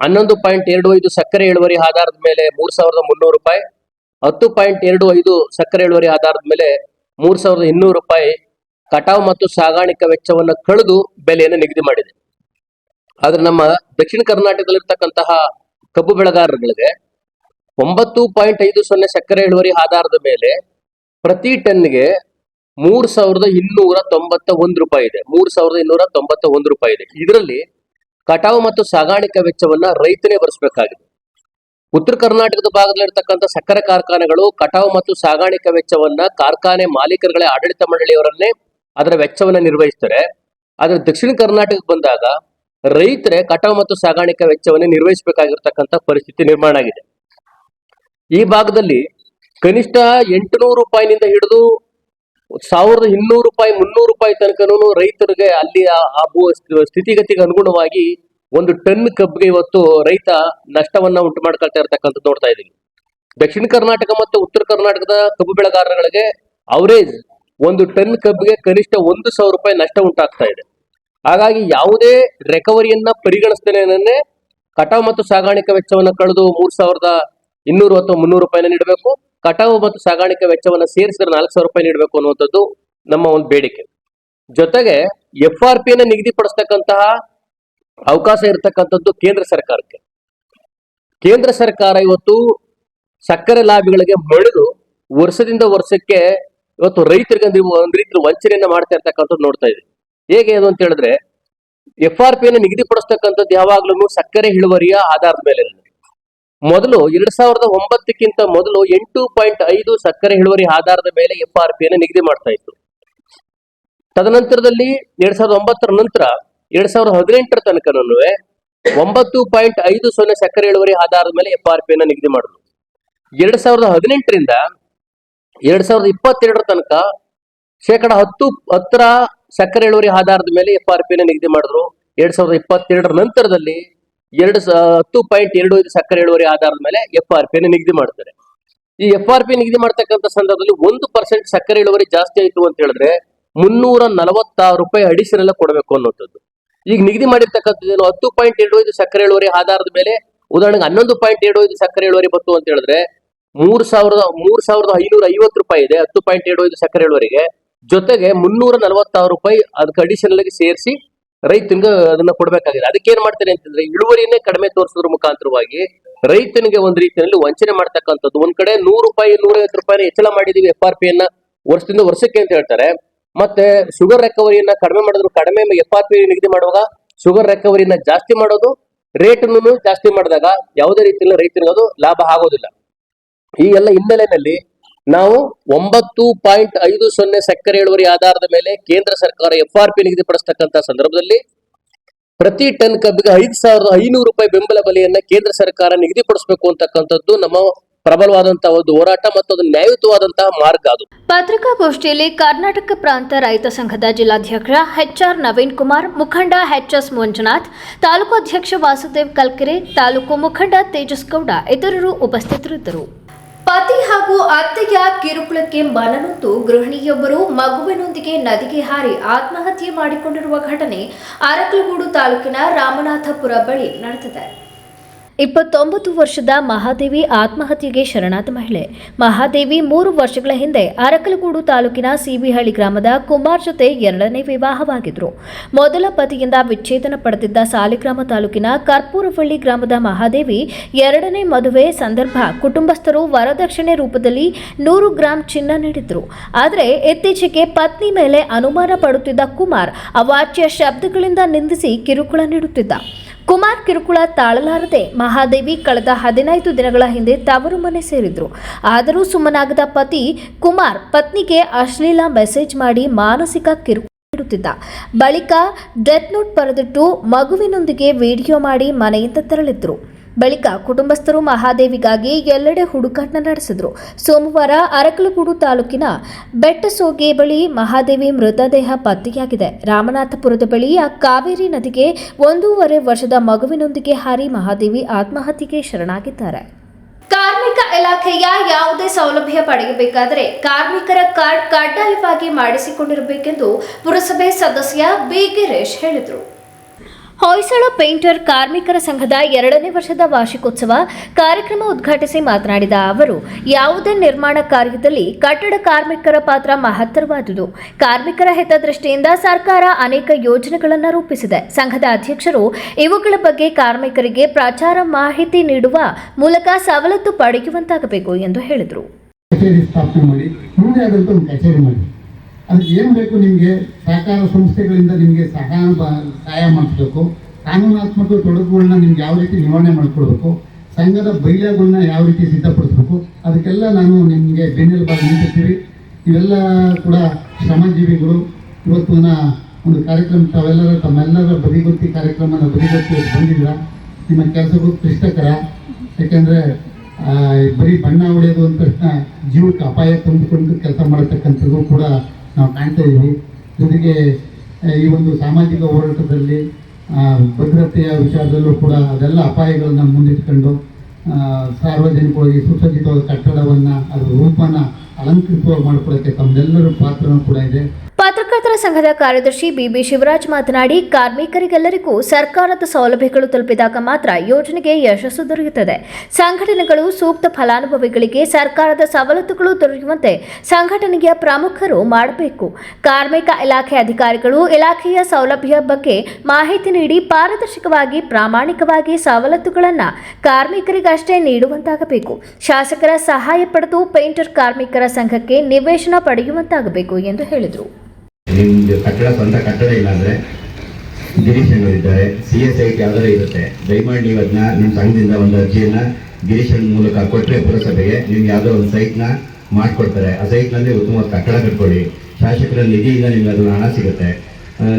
ಹನ್ನೊಂದು ಪಾಯಿಂಟ್ ಎರಡು ಐದು ಸಕ್ಕರೆ ಇಳುವರಿ ಆಧಾರದ ಮೇಲೆ ಮೂರು ಸಾವಿರದ ಮುನ್ನೂರು ರೂಪಾಯಿ, ಹತ್ತು ಪಾಯಿಂಟ್ ಎರಡು ಐದು ಸಕ್ಕರೆ ಇಳುವರಿ ಆಧಾರದ ಮೇಲೆ ಮೂರು ಸಾವಿರದ ಇನ್ನೂರು ರೂಪಾಯಿ ಕಟಾವು ಮತ್ತು ಸಾಗಾಣಿಕಾ ವೆಚ್ಚವನ್ನು ಕಳೆದು ಬೆಲೆಯನ್ನು ನಿಗದಿ ಮಾಡಿದೆ. ಆದ್ರೆ ನಮ್ಮ ದಕ್ಷಿಣ ಕರ್ನಾಟಕದಲ್ಲಿರ್ತಕ್ಕಂತಹ ಕಬ್ಬು ಬೆಳೆಗಾರರುಗಳಿಗೆ ಒಂಬತ್ತು ಪಾಯಿಂಟ್ ಐದು ಸೊನ್ನೆ ಸಕ್ಕರೆ ಇಳುವರಿ ಆಧಾರದ ಮೇಲೆ ಪ್ರತಿ ಟನ್ಗೆ ಮೂರು ಸಾವಿರದ ಇನ್ನೂರ ತೊಂಬತ್ತ ಒಂದು ರೂಪಾಯಿ ಇದೆ. ಮೂರು ಸಾವಿರದ ಇನ್ನೂರ ತೊಂಬತ್ತ ಒಂದು ರೂಪಾಯಿ ಇದೆ. ಇದರಲ್ಲಿ ಕಟಾವು ಮತ್ತು ಸಾಗಾಣಿಕೆ ವೆಚ್ಚವನ್ನ ರೈತನೇ ಭರಿಸಬೇಕಾಗಿದೆ. ಉತ್ತರ ಕರ್ನಾಟಕದ ಭಾಗದಲ್ಲಿರ್ತಕ್ಕಂಥ ಸಕ್ಕರೆ ಕಾರ್ಖಾನೆಗಳು ಕಟಾವು ಮತ್ತು ಸಾಗಾಣಿಕೆ ವೆಚ್ಚವನ್ನ ಕಾರ್ಖಾನೆ ಮಾಲೀಕರುಗಳೇ ಆಡಳಿತ ಮಂಡಳಿಯವರನ್ನೇ ಅದರ ವೆಚ್ಚವನ್ನ ನಿರ್ವಹಿಸ್ತಾರೆ. ಆದ್ರೆ ದಕ್ಷಿಣ ಕರ್ನಾಟಕಕ್ಕೆ ಬಂದಾಗ ರೈತರೇ ಕಟಾವು ಮತ್ತು ಸಾಗಾಣಿಕೆ ವೆಚ್ಚವನ್ನೇ ನಿರ್ವಹಿಸಬೇಕಾಗಿರ್ತಕ್ಕಂಥ ಪರಿಸ್ಥಿತಿ ನಿರ್ಮಾಣ ಆಗಿದೆ. ಈ ಭಾಗದಲ್ಲಿ ಕನಿಷ್ಠ ಎಂಟುನೂರು ರೂಪಾಯಿನಿಂದ ಹಿಡಿದು ಸಾವಿರದ ಇನ್ನೂರು ರೂಪಾಯಿ, ಮುನ್ನೂರು ರೂಪಾಯಿ ತನಕನೂ ರೈತರಿಗೆ ಅಲ್ಲಿ ಆ- ಸ್ಥಿತಿಗತಿಗೆ ಅನುಗುಣವಾಗಿ ಒಂದು ಟನ್ ಕಬ್ಬಿಗೆ ಇವತ್ತು ರೈತ ನಷ್ಟವನ್ನ ಉಂಟು ಮಾಡ್ಕೊಳ್ತಾ ಇರ್ತಕ್ಕಂಥದ್ದು ನೋಡ್ತಾ ಇದ್ದೀವಿ ದಕ್ಷಿಣ ಕರ್ನಾಟಕ ಮತ್ತು ಉತ್ತರ ಕರ್ನಾಟಕದ ಕಬ್ಬು ಬೆಳೆಗಾರರುಗಳಿಗೆ ಅವರೇಜ್ ಒಂದು ಟನ್ ಕಬ್ಬಿಗೆ ಕನಿಷ್ಠ ಒಂದು ಸಾವಿರ ರೂಪಾಯಿ ನಷ್ಟ ಉಂಟಾಗ್ತಾ ಇದೆ. ಹಾಗಾಗಿ ಯಾವುದೇ ರೆಕವರಿಯನ್ನ ಪರಿಗಣಿಸ್ತೇನೆ ಕಟಾವು ಮತ್ತು ಸಾಗಾಣಿಕಾ ವೆಚ್ಚವನ್ನ ಕಳೆದು ಮೂರು ಸಾವಿರದ ಇನ್ನೂರು ಅಥವಾ ಮುನ್ನೂರು ರೂಪಾಯಿನ ನೀಡಬೇಕು. ಕಟಾವು ಮತ್ತು ಸಾಗಾಣಿಕೆ ವೆಚ್ಚವನ್ನ ಸೇರಿಸಿದ್ರೆ ನಾಲ್ಕು ಸಾವಿರ ರೂಪಾಯಿ ನೀಡಬೇಕು ಅನ್ನುವಂಥದ್ದು ನಮ್ಮ ಒಂದು ಬೇಡಿಕೆ. ಜೊತೆಗೆ ಎಫ್ ಆರ್ ಪಿಯನ್ನ ನಿಗದಿಪಡಿಸ್ತಕ್ಕಂತಹ ಅವಕಾಶ ಇರತಕ್ಕಂಥದ್ದು ಕೇಂದ್ರ ಸರ್ಕಾರಕ್ಕೆ. ಕೇಂದ್ರ ಸರ್ಕಾರ ಇವತ್ತು ಸಕ್ಕರೆ ಲಾಭಿಗಳಿಗೆ ಮಣಿದು ವರ್ಷದಿಂದ ವರ್ಷಕ್ಕೆ ಇವತ್ತು ರೈತರಿಗೆ ಒಂದು ರೀತಿ ವಂಚನೆಯನ್ನ ಮಾಡ್ತಾ ಇರ್ತಕ್ಕಂಥದ್ದು ನೋಡ್ತಾ ಇದೆ ಹೇಗೆ ಅದು ಅಂತ ಹೇಳಿದ್ರೆ ಎಫ್ ಆರ್ ಪಿಯನ್ನು ನಿಗದಿಪಡಿಸ್ತಕ್ಕಂಥದ್ದು ಯಾವಾಗ್ಲೂ ಸಕ್ಕರೆ ಇಳುವರಿಯ ಆಧಾರದ ಮೇಲೆ. ಮೊದಲು ಎರಡ್ ಸಾವಿರದ ಒಂಬತ್ತಕ್ಕಿಂತ ಮೊದಲು ಎಂಟು ಪಾಯಿಂಟ್ ಐದು ಸಕ್ಕರೆ ಇಳುವರಿ ಆಧಾರದ ಮೇಲೆ ಎಫ್ ಆರ್ ಪಿಯನ್ನು ನಿಗದಿ ಮಾಡ್ತಾ ಇತ್ತು. ತದನಂತರದಲ್ಲಿ ಎರಡ್ ಸಾವಿರದ ಒಂಬತ್ತರ ನಂತರ ಎರಡ್ ಸಾವಿರದ ಹದಿನೆಂಟರ ತನಕನೂ ಒಂಬತ್ತು ಪಾಯಿಂಟ್ ಐದು ಸೊನ್ನೆ ಸಕ್ಕರೆ ಇಳುವರಿ ಆಧಾರದ ಮೇಲೆ ಎಫ್ ಆರ್ ಪಿಯನ್ನು ನಿಗದಿ ಮಾಡಿದ್ರು ಎರಡ್ ಸಾವಿರದ ಹದಿನೆಂಟರಿಂದ ಎರಡ್ ಸಾವಿರದ ಇಪ್ಪತ್ತೆರಡರ ತನಕ ಶೇಕಡ ಹತ್ತು, ಹತ್ತರ ಸಕ್ಕರೆ ಇಳುವರಿ ಆಧಾರದ ಮೇಲೆ ಎಫ್ ಆರ್ ಪಿಯನ್ನು ನಿಗದಿ ಮಾಡಿದ್ರು. ಎರಡ್ ಸಾವಿರದ ಇಪ್ಪತ್ತೆರಡರ ನಂತರದಲ್ಲಿ ಎರಡು ಹತ್ತು ಪಾಯಿಂಟ್ ಎರಡು ಐದು ಸಕ್ಕರೆ ಇಳುವರಿ ಆಧಾರದ ಮೇಲೆ ಎಫ್ ಆರ್ ಪಿ ನಿಗದಿ ಮಾಡ್ತಾರೆ. ಈ ಎಫ್ ಆರ್ ಪಿ ನಿಗದಿ ಮಾಡ್ತಕ್ಕಂಥ ಸಂದರ್ಭದಲ್ಲಿ ಒಂದು ಪರ್ಸೆಂಟ್ ಸಕ್ಕರೆ ಇಳುವರಿ ಜಾಸ್ತಿ ಆಯ್ತು ಅಂತ ಹೇಳಿದ್ರೆ ಮುನ್ನೂರ ನಲವತ್ತಾರು ರೂಪಾಯಿ ಅಡಿಷನಲ್ ಕೊಡಬೇಕು ಅನ್ನುವಂಥದ್ದು. ಈಗ ನಿಗದಿ ಮಾಡಿರ್ತಕ್ಕಂಥದ್ದು ಹತ್ತು ಪಾಯಿಂಟ್ ಎರಡು ಐದು ಸಕ್ಕರೆ ಇಳುವರಿ ಆಧಾರದ ಮೇಲೆ ಉದಾಹರಣೆಗೆ ಹನ್ನೊಂದು ಪಾಯಿಂಟ್ ಎರಡು ಐದು ಸಕ್ಕರೆ ಇಳುವರಿ ಬಂತು ಅಂತ ಹೇಳಿದ್ರೆ ಮೂರ್ ಸಾವಿರದ ಮೂರ್ ಸಾವಿರದ ಐನೂರ ಐವತ್ತು ರೂಪಾಯಿ ಇದೆ ಹತ್ತು ಪಾಯಿಂಟ್ ಎರಡು ಐದು ಸಕ್ಕರೆ ಇಳುವರಿಗೆ. ಜೊತೆಗೆ ಮುನ್ನೂರ ನಲವತ್ತಾರು ರೂಪಾಯಿ ಅದಕ್ಕೆ ಅಡಿಷನಲ್ ಆಗಿ ಸೇರಿಸಿ ರೈತನಿಗೆ ಅದನ್ನ ಕೊಡ್ಬೇಕಾಗಿದೆ ಅದಕ್ಕೆ ಏನ್ ಮಾಡ್ತಾರೆ ಅಂತಂದ್ರೆ ಇಳುವರಿಯನ್ನೇ ಕಡಿಮೆ ತೋರಿಸೋದ್ರ ಮುಖಾಂತರವಾಗಿ ರೈತನಿಗೆ ಒಂದ್ ರೀತಿಯಲ್ಲಿ ವಂಚನೆ ಮಾಡ್ತಕ್ಕಂಥದ್ದು. ಒಂದ್ ಕಡೆ ನೂರು ರೂಪಾಯಿ, ನೂರೈವತ್ತು ರೂಪಾಯಿ ಹೆಚ್ಚಳ ಮಾಡಿದೀವಿ ಎಫ್ ಆರ್ ಪಿಯನ್ನ ವರ್ಷದಿಂದ ವರ್ಷಕ್ಕೆ ಅಂತ ಹೇಳ್ತಾರೆ. ಮತ್ತೆ ಶುಗರ್ ರೆಕವರಿಯನ್ನ ಕಡಿಮೆ ಮಾಡಿದ್ರು ಕಡಿಮೆ ಎಫ್ ಆರ್ ಪಿ ನಿಗದಿ ಮಾಡುವಾಗ ಶುಗರ್ ರೆಕವರಿಯನ್ನ ಜಾಸ್ತಿ ಮಾಡೋದು ರೇಟನ್ನು ಜಾಸ್ತಿ ಮಾಡಿದಾಗ ಯಾವುದೇ ರೀತಿಯಲ್ಲಿ ರೈತನಿಗೆ ಅದು ಲಾಭ ಆಗೋದಿಲ್ಲ. ಈ ಎಲ್ಲ ಹಿನ್ನೆಲೆಯಲ್ಲಿ ನಾವು ಒಂಬತ್ತು ಪಾಯಿಂಟ್ ಐದು ಸೊನ್ನೆ ಸಕ್ಕರೆ ಇಳುವರಿ ಆಧಾರದ ಮೇಲೆ ಕೇಂದ್ರ ಸರ್ಕಾರ ಎಫ್ ಆರ್ ಪಿ ನಿಗದಿಪಡಿಸತಕ್ಕಂತ ಸಂದರ್ಭದಲ್ಲಿ ಪ್ರತಿ ಟನ್ ಕಬ್ಬಿಗೆ ಐದು ಸಾವಿರದ ಐನೂರು ರೂಪಾಯಿ ಬೆಂಬಲ ಬೆಲೆಯನ್ನ ಕೇಂದ್ರ ಸರ್ಕಾರ ನಿಗದಿಪಡಿಸಬೇಕು ಅಂತಕ್ಕಂಥದ್ದು ನಮ್ಮ ಪ್ರಬಲವಾದಂತಹ ಒಂದು ಹೋರಾಟ ಮತ್ತು ಅದು ನ್ಯಾಯಯುತವಾದಂತಹ ಮಾರ್ಗ ಅದು. ಪತ್ರಿಕಾಗೋಷ್ಠಿಯಲ್ಲಿ ಕರ್ನಾಟಕ ಪ್ರಾಂತ ರೈತ ಸಂಘದ ಜಿಲ್ಲಾಧ್ಯಕ್ಷ ಎಚ್ಆರ್ ನವೀನ್ ಕುಮಾರ್, ಮುಖಂಡ ಎಚ್ಎಸ್ ಮಂಜುನಾಥ್, ತಾಲೂಕು ಅಧ್ಯಕ್ಷ ವಾಸುದೇವ್ ಕಲ್ಕೆರೆ, ತಾಲೂಕು ಮುಖಂಡ ತೇಜಸ್ ಗೌಡ ಇತರರು ಉಪಸ್ಥಿತರಿದ್ದರು. ಪತಿ ಹಾಗೂ ಅತ್ತೆಯ ಕಿರುಕುಳಕ್ಕೆ ಮನನೊಂದು. ಗೃಹಿಣಿಯೊಬ್ಬರು ಮಗುವಿನೊಂದಿಗೆ ನದಿಗೆ ಹಾರಿ ಆತ್ಮಹತ್ಯೆ ಮಾಡಿಕೊಂಡಿರುವ ಘಟನೆ ಅರಕಲಗೂಡು ತಾಲೂಕಿನ ರಾಮನಾಥಪುರ ಬಳಿ ನಡೆದಿದೆ. ಇಪ್ಪತ್ತೊಂಬತ್ತು ವರ್ಷದ ಮಹಾದೇವಿ ಆತ್ಮಹತ್ಯೆಗೆ ಶರಣಾದ ಮಹಿಳೆ. ಮಹಾದೇವಿ ಮೂರು ವರ್ಷಗಳ ಹಿಂದೆ ಅರಕಲಗೂಡು ತಾಲೂಕಿನ ಸಿಬಿಹಳ್ಳಿ ಗ್ರಾಮದ ಕುಮಾರ್ ಜೊತೆ ಎರಡನೇ ವಿವಾಹವಾಗಿದ್ರು. ಮೊದಲ ಪತಿಯಿಂದ ವಿಚ್ಛೇದನ ಪಡೆದಿದ್ದ ಸಾಲಿಗ್ರಾಮ ತಾಲೂಕಿನ ಕರ್ಪೂರವಳ್ಳಿ ಗ್ರಾಮದ ಮಹಾದೇವಿ ಎರಡನೇ ಮದುವೆ ಸಂದರ್ಭ ಕುಟುಂಬಸ್ಥರು ವರದಕ್ಷಿಣೆ ರೂಪದಲ್ಲಿ ನೂರು ಗ್ರಾಂ ಚಿನ್ನ ನೀಡಿದ್ರು. ಆದರೆ ಇತ್ತೀಚೆಗೆ ಪತ್ನಿ ಮೇಲೆ ಅನುಮಾನ ಪಡುತ್ತಿದ್ದ ಕುಮಾರ್ ಅವಾಚ್ಯ ಶಬ್ದಗಳಿಂದ ನಿಂದಿಸಿ ಕಿರುಕುಳ ನೀಡುತ್ತಿದ್ದ. ಕುಮಾರ್ ಕಿರುಕುಳ ತಾಳಲಾರದೆ ಮಹಾದೇವಿ ಕಳೆದ ಹದಿನೈದು ದಿನಗಳ ಹಿಂದೆ ತವರು ಮನೆ ಸೇರಿದ್ರು. ಆದರೂ ಸುಮ್ಮನಾಗದ ಪತಿ ಕುಮಾರ್ ಪತ್ನಿಗೆ ಅಶ್ಲೀಲ ಮೆಸೇಜ್ ಮಾಡಿ ಮಾನಸಿಕ ಕಿರುಕುಳ ನೀಡುತ್ತಿದ್ದ. ಬಳಿಕ ಡೆತ್ ನೋಟ್ ಬರೆದಿಟ್ಟು ಮಗುವಿನೊಂದಿಗೆ ವಿಡಿಯೋ ಮಾಡಿ ಮನೆಯಿಂದ ತೆರಳಿದ್ರು. ಬಳಿಕ ಕುಟುಂಬಸ್ಥರು ಮಹಾದೇವಿಗಾಗಿ ಎಲ್ಲೆಡೆ ಹುಡುಕಾಟ ನಡೆಸಿದ್ರು. ಸೋಮವಾರ ಅರಕಲಗೂಡು ತಾಲೂಕಿನ ಬೆಟ್ಟಸೋಗೆ ಬಳಿ ಮಹಾದೇವಿ ಮೃತದೇಹ ಪತ್ತೆಯಾಗಿದೆ. ರಾಮನಾಥಪುರದ ಬಳಿ ಆ ಕಾವೇರಿ ನದಿಗೆ ಒಂದೂವರೆ ವರ್ಷದ ಮಗುವಿನೊಂದಿಗೆ ಹಾರಿ ಮಹಾದೇವಿ ಆತ್ಮಹತ್ಯೆಗೆ ಶರಣಾಗಿದ್ದಾರೆ. ಕಾರ್ಮಿಕ ಇಲಾಖೆಯ ಯಾವುದೇ ಸೌಲಭ್ಯ ಪಡೆಯಬೇಕಾದರೆ ಕಾರ್ಮಿಕರ ಕಾರ್ಡ್ ಕಡ್ಡಾಯವಾಗಿ ಮಾಡಿಸಿಕೊಂಡಿರಬೇಕೆಂದು ಪುರಸಭೆ ಸದಸ್ಯ ಬಿ ಗಿರೀಶ್ ಹೇಳಿದರು. ಹೊಯ್ಸಳ ಪೇಂಟರ್ ಕಾರ್ಮಿಕರ ಸಂಘದ ಎರಡನೇ ವರ್ಷದ ವಾರ್ಷಿಕೋತ್ಸವ ಕಾರ್ಯಕ್ರಮ ಉದ್ಘಾಟಿಸಿ ಮಾತನಾಡಿದ ಅವರು, ಯಾವುದೇ ನಿರ್ಮಾಣ ಕಾರ್ಯದಲ್ಲಿ ಕಟ್ಟಡ ಕಾರ್ಮಿಕರ ಪಾತ್ರ ಮಹತ್ತರವಾದುದು. ಕಾರ್ಮಿಕರ ಹಿತದೃಷ್ಟಿಯಿಂದ ಸರ್ಕಾರ ಅನೇಕ ಯೋಜನೆಗಳನ್ನು ರೂಪಿಸಿದೆ. ಸಂಘದ ಅಧ್ಯಕ್ಷರು ಇವುಗಳ ಬಗ್ಗೆ ಕಾರ್ಮಿಕರಿಗೆ ಪ್ರಚಾರ ಮಾಹಿತಿ ನೀಡುವ ಮೂಲಕ ಸವಲತ್ತು ಪಡೆಯುವಂತಾಗಬೇಕು ಎಂದು ಹೇಳಿದರು. ಅದಕ್ಕೆ ಏನು ಬೇಕು ನಿಮಗೆ? ಸಹಕಾರ ಸಂಸ್ಥೆಗಳಿಂದ ನಿಮಗೆ ಸಹಾಯ ಸಹಾಯ ಮಾಡಿಸ್ಬೇಕು. ಕಾನೂನಾತ್ಮಕ ತೊಡಕುಗಳನ್ನ ನಿಮ್ಗೆ ಯಾವ ರೀತಿ ನಿವಾರಣೆ ಮಾಡಿಕೊಡ್ಬೇಕು? ಸಂಘದ ಬೈಲಾಗಳನ್ನ ಯಾವ ರೀತಿ ಸಿದ್ಧಪಡಿಸ್ಬೇಕು? ಅದಕ್ಕೆಲ್ಲ ನಾನು ನಿಮಗೆ ಬೆನ್ನೆಲುಬಾಗಿ ನಿಂತಿರ್ತೀವಿ. ಇವೆಲ್ಲ ಕೂಡ ಶ್ರಮಜೀವಿಗಳು ಇವತ್ತಿನ ಒಂದು ಕಾರ್ಯಕ್ರಮ, ತಾವೆಲ್ಲರ ತಮ್ಮೆಲ್ಲರ ಬದಿಗೊತ್ತಿ ಕಾರ್ಯಕ್ರಮನ ಬದಿಗೊತ್ತಿ ಬಂದಿಲ್ಲ ನಿಮ್ಮ ಕೆಲಸಗಳು ಕ್ಲಿಷ್ಟಕರ. ಯಾಕೆಂದರೆ ಬರೀ ಬಣ್ಣ ಹೊಡೆಯೋದು ಅಂತ, ಜೀವಕ್ಕೆ ಅಪಾಯ ತುಂಬಿಕೊಂಡು ಕೆಲಸ ಮಾಡತಕ್ಕಂಥದ್ದು ಕೂಡ ನಾವು ಕಾಣ್ತಾ ಇದ್ದೀವಿ. ಜೊತೆಗೆ ಈ ಒಂದು ಸಾಮಾಜಿಕ ಹೋರಾಟದಲ್ಲಿ ಭದ್ರತೆಯ ವಿಚಾರದಲ್ಲೂ ಕೂಡ ಅದೆಲ್ಲ ಅಪಾಯಗಳನ್ನು ಮುಂದಿಟ್ಕೊಂಡು ಸಾರ್ವಜನಿಕವಾಗಿ ಸುಸಜ್ಜಿತವಾದ ಕಟ್ಟಡವನ್ನು ಅದರ ರೂಪನ ಅಲಂಕೃತವಾಗಿ ಮಾಡ್ಕೊಳ್ಳೋಕ್ಕೆ ತಮ್ಮೆಲ್ಲರ ಪಾತ್ರನೂ ಕೂಡ ಇದೆ. ಸಂಘದ ಕಾರ್ಯದರ್ಶಿ ಬಿಬಿ ಶಿವರಾಜ್ ಮಾತನಾಡಿ, ಕಾರ್ಮಿಕರಿಗೆಲ್ಲರಿಗೂ ಸರ್ಕಾರದ ಸೌಲಭ್ಯಗಳು ತಲುಪಿದಾಗ ಮಾತ್ರ ಯೋಜನೆಗೆ ಯಶಸ್ಸು ದೊರೆಯುತ್ತದೆ. ಸಂಘಟನೆಗಳು ಸೂಕ್ತ ಫಲಾನುಭವಿಗಳಿಗೆ ಸರ್ಕಾರದ ಸವಲತ್ತುಗಳು ದೊರೆಯುವಂತೆ ಸಂಘಟನೆಯ ಪ್ರಮುಖರು ಮಾಡಬೇಕು. ಕಾರ್ಮಿಕ ಇಲಾಖೆ ಅಧಿಕಾರಿಗಳು ಇಲಾಖೆಯ ಸೌಲಭ್ಯ ಬಗ್ಗೆ ಮಾಹಿತಿ ನೀಡಿ ಪಾರದರ್ಶಕವಾಗಿ, ಪ್ರಾಮಾಣಿಕವಾಗಿ ಸವಲತ್ತುಗಳನ್ನು ಕಾರ್ಮಿಕರಿಗಷ್ಟೇ ನೀಡುವಂತಾಗಬೇಕು. ಶಾಸಕರ ಸಹಾಯ ಪಡೆದು ಪೇಂಟರ್ ಕಾರ್ಮಿಕರ ಸಂಘಕ್ಕೆ ನಿವೇಶನ ಪಡೆಯುವಂತಾಗಬೇಕು ಎಂದು ಹೇಳಿದರು. ನಿಮ್ದು ಕಟ್ಟಡ ಸ್ವಂತ ಕಟ್ಟಡ ಇಲ್ಲ ಅಂದ್ರೆ ಗಿರೀಶ್ ಇದ್ದಾರೆ. ಸಿ ಎಸ್ ಐ ಯಾವ್ದಾದ್ರು ಇರುತ್ತೆ. ದಯಮಾಡಿ ನೀವು ಅದನ್ನ ನಿಮ್ಮ ಸಂಘದಿಂದ ಒಂದು ಅರ್ಜಿಯನ್ನ ಗಿರೀಶ್ ಮೂಲಕ ಕೊಟ್ಟರೆ ಪುರಸಭೆಗೆ ನಿಮ್ಗೆ ಯಾವುದೋ ಒಂದು ಸೈಟ್ನ ಮಾಡ್ಕೊಡ್ತಾರೆ. ಆ ಸೈಟ್ನಲ್ಲಿ ಉತ್ತಮ ಕಟ್ಟಡ ಕಟ್ಕೊಳ್ಳಿ. ಶಾಸಕರ ನಿಧಿಯಿಂದ ನಿಮ್ಗೆ ಅದನ್ನ ಹಣ ಸಿಗುತ್ತೆ.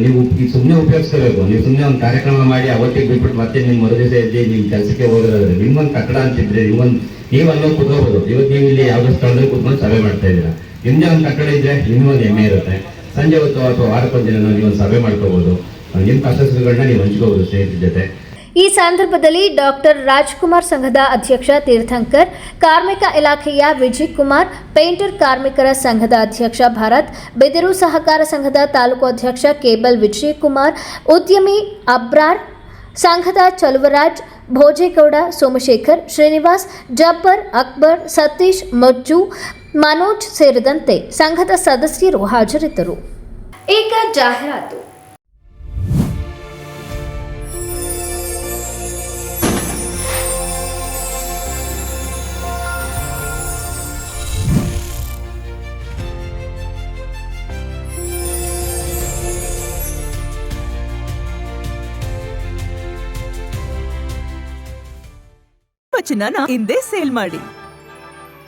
ನೀವು ಈ ಸುಮ್ಮನೆ ಉಪಯೋಗಿಸ್ಕೋಬೇಕು. ನೀವು ಸುಮ್ಮನೆ ಒಂದು ಕಾರ್ಯಕ್ರಮ ಮಾಡಿ ಅವತ್ತಿಗೆ ಬಿಟ್ಬಿಟ್ಟು ಮತ್ತೆ ನಿಮ್ಮ ಮರುದಿವಸ ಎದ್ದು ನಿಮ್ಮ ಕೆಲಸಕ್ಕೆ ಹೋಗೋದಾದ್ರೆ ನಿಮ್ಮೊಂದು ಕಟ್ಟಡ ಅಂತಿದ್ರೆ ನಿಮ್ಮೊಂದು ನೀವು ಅಲ್ಲೋ ಕೂತ್ಕೋಬೋದು. ಇವತ್ತು ನೀವು ಇಲ್ಲಿ ಯಾವುದೋ ಸ್ಥಳದಲ್ಲಿ ಕೂತ್ಕೊಂಡು ಸಭೆ ಮಾಡ್ತಾ ಇದ್ದೀರಾ. ನಿಮ್ಮದೇ ಒಂದು ಕಟ್ಟಡ ಇದ್ರೆ ನಿಮ್ಗೊಂದು ಹೆಮ್ಮೆ ಇರುತ್ತೆ. ಸಂಜೆ ಹೊತ್ತು ಅಥವಾ ವಾರಕ್ಕೊಂದು ದಿನ ನೀವು ಸಭೆ ಮಾಡ್ಕೋಬಹುದು ನಿಮ್ಮ ಕಷ್ಟಗಳನ್ನ ನೀವು ಹಂಚ್ಕೋಬಹುದು ಸ್ನೇಹಿತರ ಜೊತೆ. ಈ ಸಂದರ್ಭದಲ್ಲಿ ಡಾಕ್ಟರ್ ರಾಜ್ಕುಮಾರ್ ಸಂಘದ ಅಧ್ಯಕ್ಷ ತೀರ್ಥಂಕರ್, ಕಾರ್ಮಿಕ ಇಲಾಖೆಯ ವಿಜಯ್ ಕುಮಾರ್, ಪೇಂಟರ್ ಕಾರ್ಮಿಕರ ಸಂಘದ ಅಧ್ಯಕ್ಷ ಭರತ್, ಬಿದಿರು ಸಹಕಾರ ಸಂಘದ ತಾಲೂಕು ಅಧ್ಯಕ್ಷ ಕೇಬಲ್ ವಿಜಯ್ ಕುಮಾರ್, ಉದ್ಯಮಿ ಅಬ್ರಾರ್, ಸಂಘದ ಚಲುವರಾಜ್ ಭೋಜೇಗೌಡ, ಸೋಮಶೇಖರ್ ಶ್ರೀನಿವಾಸ್, ಜಬ್ಬರ್ ಅಕ್ಬರ್, ಸತೀಶ್ ಮಜ್ಜು ಮನೋಜ್ ಸೇರಿದಂತೆ ಸಂಘದ ಸದಸ್ಯರು ಹಾಜರಿದ್ದರು. ಈಗ ಜಾಹೀರಾತು. ಚಿನ್ನನ ಹಿಂದೆ ಸೇಲ್ ಮಾಡಿ.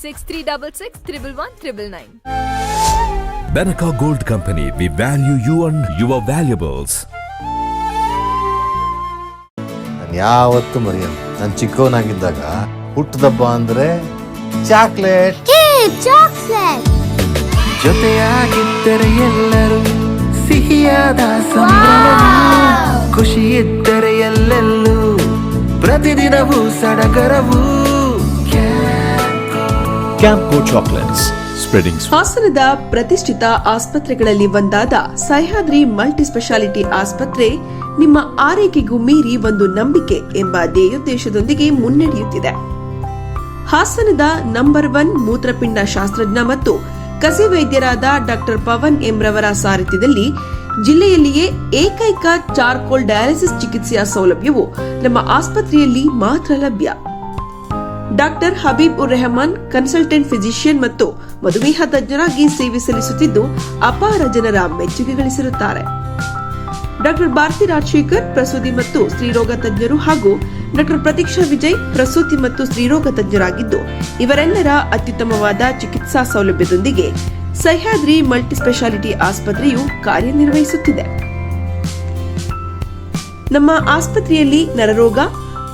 Six three double six triple one triple nine Benaka Gold Company. We value you and your valuables. ನಾನು ಯಾವತ್ತೂ ಮರೆಯಲ್ಲ ನಾನು ಚಿಕ್ಕವನಾಗಿದ್ದಾಗ ಹುಟ್ಟದಬ್ಬ ಅಂದ್ರೆ ಚಾಕ್ಲೇಟ್ ಜೊತೆಯಾಗಿದ್ದರೆ ಎಲ್ಲರೂ ಸಿಹಿಯಾದ ಸಂಭ್ರಮ ಖುಷಿ ಇದ್ದರೆ ಎಲ್ಲೆಲ್ಲೂ ಪ್ರತಿದಿನವೂ ಸಡಗರವು Camco ಚಾಕ್ಲೇಟ್ಸ್ ಸ್ಪ್ರೆಡಿಂಗ್ ಹಾಸನದ ಪ್ರತಿಷ್ಠಿತ ಆಸ್ಪತ್ರೆಗಳಲ್ಲಿ ಒಂದಾದ ಸಹ್ಯಾದ್ರಿ ಮಲ್ಟಿ ಸ್ಪೆಷಾಲಿಟಿ ಆಸ್ಪತ್ರೆ ನಿಮ್ಮ ಆರೈಕೆಗೂ ಮೀರಿ ಒಂದು ನಂಬಿಕೆ ಎಂಬ ಧ್ಯೇಯೋದ್ದೇಶದೊಂದಿಗೆ ಮುನ್ನಡೆಯುತ್ತಿದೆ. ಹಾಸನದ ನಂಬರ್ ಒನ್ ಮೂತ್ರಪಿಂಡ ಶಾಸ್ತ್ರಜ್ಞ ಮತ್ತು ಕಸಿ ವೈದ್ಯರಾದ ಡಾಕ್ಟರ್ ಪವನ್ ಎಂರವರ ಸಾರಥ್ಯದಲ್ಲಿ ಜಿಲ್ಲೆಯಲ್ಲಿಯೇ ಏಕೈಕ ಚಾರ್ಕೋಲ್ ಡಯಾಲಿಸಿಸ್ ಚಿಕಿತ್ಸೆಯ ಸೌಲಭ್ಯವು ನಮ್ಮ ಆಸ್ಪತ್ರೆಯಲ್ಲಿ ಮಾತ್ರ ಲಭ್ಯ. ಡಾಕ್ಟರ್ ಹಬೀಬ್ ಉರ್ ರೆಹಮಾನ್, ಕನ್ಸಲ್ಟೆಂಟ್ ಫಿಸಿಷಿಯನ್ ಮತ್ತು ಮಧುಮೇಹ ತಜ್ಞರಾಗಿ ಸೇವೆ ಸಲ್ಲಿಸುತ್ತಿದ್ದು, ಅಪಾರ ಜನರ ಮೆಚ್ಚುಗೆ ಗಳಿಸಿರುತ್ತಾರೆ. ಡಾಕ್ಟರ್ ಭಾರತಿ ರಾಜಶೇಖರ್, ಪ್ರಸೂತಿ ಮತ್ತು ಸ್ತ್ರೀರೋಗ ತಜ್ಞರು ಹಾಗೂ ಡಾಕ್ಟರ್ ಪ್ರತೀಕ್ಷಾ ವಿಜಯ್, ಪ್ರಸೂತಿ ಮತ್ತು ಸ್ತ್ರೀರೋಗ ತಜ್ಞರಾಗಿದ್ದು, ಇವರೆಲ್ಲರ ಅತ್ಯುತ್ತಮವಾದ ಚಿಕಿತ್ಸಾ ಸೌಲಭ್ಯದೊಂದಿಗೆ ಸಹ್ಯಾದ್ರಿ ಮಲ್ಟಿ ಸ್ಪೆಷಾಲಿಟಿ ಆಸ್ಪತ್ರೆಯು ಕಾರ್ಯನಿರ್ವಹಿಸುತ್ತಿದೆ. ನಮ್ಮ ಆಸ್ಪತ್ರೆಯಲ್ಲಿ ನರರೋಗ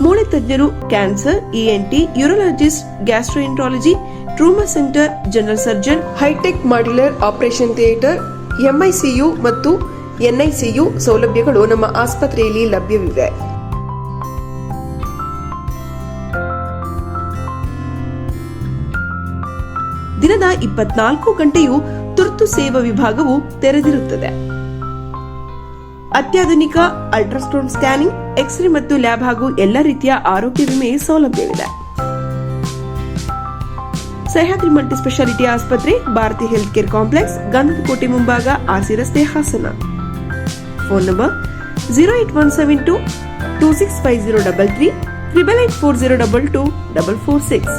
ಮೂಳೆ ತಜ್ಞರು, cancer ENT urologist, gastroenterology, trauma centre, general surgeon, hi tech modular operation theatre MICU ಮತ್ತು ಎನ್ಐಸಿಯು ಸೌಲಭ್ಯಗಳು ನಮ್ಮ ಆಸ್ಪತ್ರೆಯಲ್ಲಿ ಲಭ್ಯವಿವೆ. ದಿನದ ಇಪ್ಪತ್ನಾಲ್ಕು ಗಂಟೆಯೂ ತುರ್ತು ಸೇವಾ ವಿಭಾಗವು ತೆರೆದಿರುತ್ತದೆ. ಅತ್ಯಾಧುನಿಕ ಅಲ್ಟ್ರಾಸ್ಟೋನ್ ಸ್ಕ್ಯಾನಿಂಗ್, ಎಕ್ಸ್ರೇ ಮತ್ತು ಲ್ಯಾಬ್ ಹಾಗೂ ಎಲ್ಲ ರೀತಿಯ ಆರೋಗ್ಯ ವಿಮೆ ಸೌಲಭ್ಯವಿದೆ. ಸಹ್ಯಾದ್ರಿ ಮಲ್ಟಿ ಸ್ಪೆಷಾಲಿಟಿ ಆಸ್ಪತ್ರೆ, Bharathi health care complex Gandhakote ಮುಂಭಾಗ, ಆರ್ಸಿ ರಸ್ತೆ, Hassan. Phone number zero eight one seven two two six five zero double three, triple eight four zero double two double four six.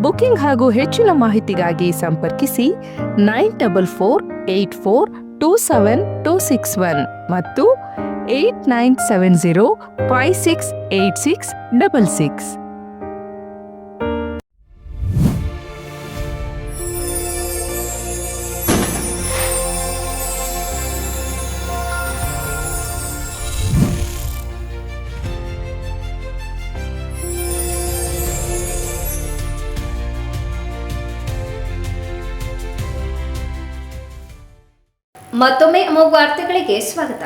Booking ಹಾಗೂ ಹೆಚ್ಚಿನ ಮಾಹಿತಿಗಾಗಿ ಸಂಪರ್ಕಿಸಿ nine double four eight four two seven two six one ಮತ್ತು eight nine seven zero five six eight six double six. ಮತ್ತೊಮ್ಮೆ ವಾರ್ತೆಗಳಿಗೆ ಸ್ವಾಗತ.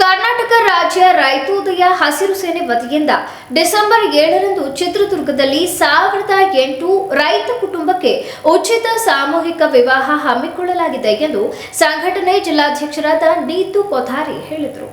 ಕರ್ನಾಟಕ ರಾಜ್ಯ ರೈತೋದಯ ಹಸಿರು ಸೇನೆ ವತಿಯಿಂದ ಡಿಸೆಂಬರ್ ಏಳರಂದು ಚಿತ್ರದುರ್ಗದಲ್ಲಿ ಸಾವಿರದ ಎಂಟು ರೈತ ಕುಟುಂಬಕ್ಕೆ ಉಚಿತ ಸಾಮೂಹಿಕ ವಿವಾಹ ಹಮ್ಮಿಕೊಳ್ಳಲಾಗಿದೆ ಎಂದು ಸಂಘಟನೆ ಜಿಲ್ಲಾಧ್ಯಕ್ಷರಾದ ನೀತು ಕೊಥಾರಿ ಹೇಳಿದರು.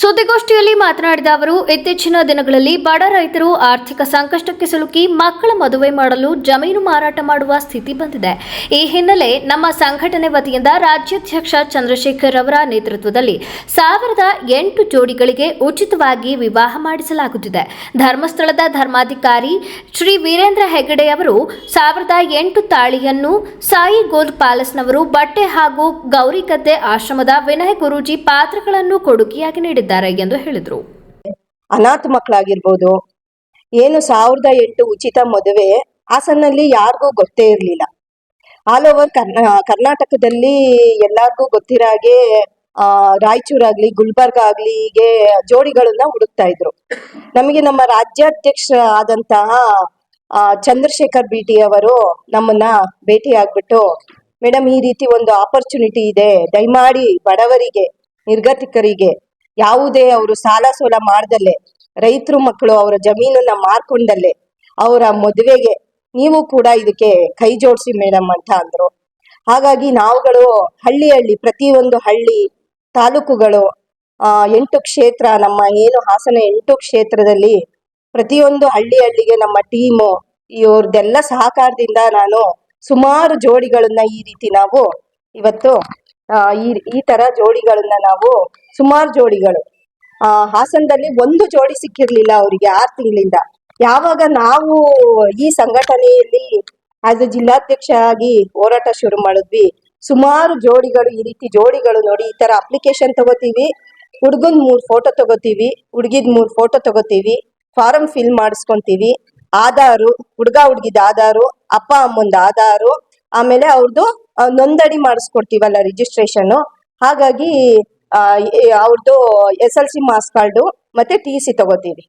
ಸುದ್ದಿಗೋಷ್ಠಿಯಲ್ಲಿ ಮಾತನಾಡಿದ ಅವರು, ಇತ್ತೀಚಿನ ದಿನಗಳಲ್ಲಿ ಬಡ ರೈತರು ಆರ್ಥಿಕ ಸಂಕಷ್ಟಕ್ಕೆ ಸಿಲುಕಿ ಮಕ್ಕಳ ಮದುವೆ ಮಾಡಲು ಜಮೀನು ಮಾರಾಟ ಮಾಡುವ ಸ್ಥಿತಿ ಬಂದಿದೆ. ಈ ಹಿನ್ನೆಲೆ ನಮ್ಮ ಸಂಘಟನೆ ವತಿಯಿಂದ ರಾಜ್ಯಾಧ್ಯಕ್ಷ ಚಂದ್ರಶೇಖರ್ ಅವರ ನೇತೃತ್ವದಲ್ಲಿ ಸಾವಿರದ ಎಂಟು ಜೋಡಿಗಳಿಗೆ ಉಚಿತವಾಗಿ ವಿವಾಹ ಮಾಡಿಸಲಾಗುತ್ತಿದೆ. ಧರ್ಮಸ್ಥಳದ ಧರ್ಮಾಧಿಕಾರಿ ಶ್ರೀ ವೀರೇಂದ್ರ ಹೆಗಡೆ ಅವರು ಸಾವಿರದ ಎಂಟು ತಾಳಿಯನ್ನು ಸಾಯಿ ಗೋಲ್ಡ್ ಪ್ಯಾಲೇಸ್ನವರು ಬಟ್ಟೆ ಹಾಗೂ ಗೌರಿಗದ್ದೆ ಆಶ್ರಮದ ವಿನಯ್ ಗುರೂಜಿ ಪಾತ್ರಗಳನ್ನು ಕೊಡುಗೆಯಾಗಿ ನೀಡಿದ್ದಾರೆ ಎಂದು ಹೇಳಿದರು. ಅನಾಥ ಮಕ್ಕಳಾಗಿರ್ಬೋದು, ಏನು ಸಾವಿರದ ಎಂಟು ಉಚಿತ ಮದುವೆ ಹಾಸನಲ್ಲಿ ಯಾರಿಗೂ ಗೊತ್ತೇ ಇರಲಿಲ್ಲ. ಆಲ್ ಓವರ್ ಕರ್ನಾ, ಕರ್ನಾಟಕದಲ್ಲಿ ಎಲ್ಲರಿಗೂ ಗೊತ್ತಿರೋ ಹಾಗೆ ರಾಯಚೂರಾಗ್ಲಿ ಗುಲ್ಬರ್ಗ ಆಗ್ಲಿ ಹೀಗೆ ಜೋಡಿಗಳನ್ನ ಹುಡುಕ್ತಾ ಇದ್ರು. ನಮಗೆ ನಮ್ಮ ರಾಜ್ಯಾಧ್ಯಕ್ಷ ಆದಂತಹ ಚಂದ್ರಶೇಖರ್ ಬಿಟಿ ಅವರು ನಮ್ಮನ್ನ ಭೇಟಿ ಆಗ್ಬಿಟ್ಟು, ಮೇಡಮ್, ಈ ರೀತಿ ಒಂದು ಆಪರ್ಚುನಿಟಿ ಇದೆ. ದಯಮಾಡಿ ಬಡವರಿಗೆ, ನಿರ್ಗತಿಕರಿಗೆ ಯಾವುದೇ ಅವರು ಸಾಲ ಸೋಲ ಮಾಡ್ದಲೆ ರೈತರು ಮಕ್ಕಳು ಅವರ ಜಮೀನನ್ನ ಮಾರ್ಕೊಂಡಲ್ಲೇ ಅವರ ಮದುವೆಗೆ ನೀವು ಕೂಡ ಇದಕ್ಕೆ ಕೈ ಜೋಡಿಸಿ ಮೇಡಮ್ ಅಂತ ಅಂದ್ರು. ಹಾಗಾಗಿ ನಾವುಗಳು ಹಳ್ಳಿ ಹಳ್ಳಿ, ಪ್ರತಿಯೊಂದು ಹಳ್ಳಿ ತಾಲೂಕುಗಳು, ಆ, ಎಂಟು ಕ್ಷೇತ್ರ, ನಮ್ಮ ಏನು ಹಾಸನ ಎಂಟು ಕ್ಷೇತ್ರದಲ್ಲಿ ಪ್ರತಿಯೊಂದು ಹಳ್ಳಿ ಹಳ್ಳಿಗೆ ನಮ್ಮ ಟೀಮು ಇವ್ರದ್ದೆಲ್ಲ ಸಹಕಾರದಿಂದ ನಾನು ಸುಮಾರು ಜೋಡಿಗಳನ್ನ ಈ ರೀತಿ ನಾವು ಇವತ್ತು ಈ ಈ ತರ ಜೋಡಿಗಳನ್ನ ನಾವು ಸುಮಾರು ಜೋಡಿಗಳು. ಆ, ಹಾಸನದಲ್ಲಿ ಒಂದು ಜೋಡಿ ಸಿಕ್ಕಿರ್ಲಿಲ್ಲ ಅವರಿಗೆ ಆರು ತಿಂಗಳಿಂದ. ಯಾವಾಗ ನಾವು ಈ ಸಂಘಟನೆಯಲ್ಲಿ ಆಸ್ ಎ ಜಿಲ್ಲಾಧ್ಯಕ್ಷ ಆಗಿ ಹೋರಾಟ ಶುರು ಮಾಡಿದ್ವಿ, ಸುಮಾರು ಜೋಡಿಗಳು, ಈ ರೀತಿ ಜೋಡಿಗಳು ನೋಡಿ ಈ ತರ ಅಪ್ಲಿಕೇಶನ್ ತಗೋತೀವಿ, ಹುಡುಗನ್ ಮೂರ್ ಫೋಟೋ ತಗೋತೀವಿ, ಹುಡ್ಗಿದ್ ಮೂರ್ ಫೋಟೋ ತಗೋತೀವಿ ಫಾರಂ ಫಿಲ್ ಮಾಡಿಸ್ಕೊಂತೀವಿ, ಆಧಾರು, ಹುಡ್ಗ ಹುಡ್ಗಿದ ಆಧಾರು, ಅಪ್ಪ ಅಮ್ಮಂದ ಆಧಾರು, ಆಮೇಲೆ ಅವ್ರದ್ದು ನೋಂದಣಿ ಮಾಡಿಸ್ಕೊಡ್ತೀವಲ್ಲ ರಿಜಿಸ್ಟ್ರೇಷನ್ ಹಾಗಾಗಿ ಅವ್ರದ್ದು S L C marks card ಮತ್ತೆ ಟಿ ಸಿ ತಗೋತೀವಿ.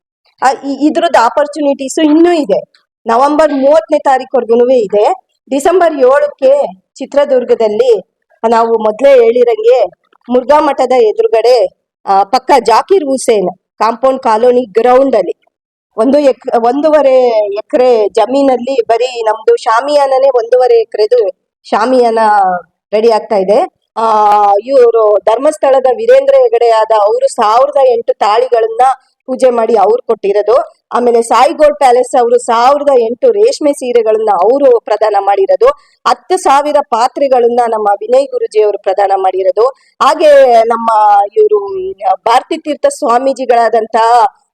ಇದ್ರದ್ದು ಆಪರ್ಚುನಿಟೀಸು ಇನ್ನೂ ಇದೆ. ನವೆಂಬರ್ ಮೂವತ್ತನೇ ತಾರೀಕುವರೆಗೂ ಇದೆ. ಡಿಸೆಂಬರ್ ಏಳಕ್ಕೆ ಚಿತ್ರದುರ್ಗದಲ್ಲಿ ನಾವು ಮೊದಲೇ ಹೇಳಿರಂಗೆ ಮುರುಘಾ ಮಠದ ಎದುರುಗಡೆ ಪಕ್ಕ Zakir Hussain compound colony ground ಅಲ್ಲಿ. ಒಂದು ಎಕ್, ಒಂದೂವರೆ ಎಕರೆ ಜಮೀನಲ್ಲಿ ಬರೀ ನಮ್ದು ಶಾಮಿಯಾನನೇ ಒಂದೂವರೆ ಎಕರೆದು ಶಾಮಿಯಾನ ರೆಡಿ ಆಗ್ತಾ ಇದೆ. ಆ ಇವರು ಧರ್ಮಸ್ಥಳದ ವೀರೇಂದ್ರ ಹೆಗಡೆಯಾದ ಅವರು ಸಾವಿರದ ಎಂಟು ತಾಳಿಗಳನ್ನ ಪೂಜೆ ಮಾಡಿ ಅವ್ರು ಕೊಟ್ಟಿರೋದು. ಆಮೇಲೆ ಸಾಯಿ ಗೋಲ್ಡ್ ಪ್ಯಾಲೇಸ್ ಅವರು ಸಾವಿರದ ಎಂಟು ರೇಷ್ಮೆ ಸೀರೆಗಳನ್ನ ಅವರು ಪ್ರದಾನ ಮಾಡಿರೋದು. ಹತ್ತು ಸಾವಿರ ಪಾತ್ರೆಗಳನ್ನ ನಮ್ಮ ವಿನಯ್ ಗುರುಜಿ ಅವರು ಪ್ರದಾನ ಮಾಡಿರೋದು. ಹಾಗೆ ನಮ್ಮ ಇವರು ಭಾರತಿ ತೀರ್ಥ ಸ್ವಾಮೀಜಿಗಳಾದಂತಹ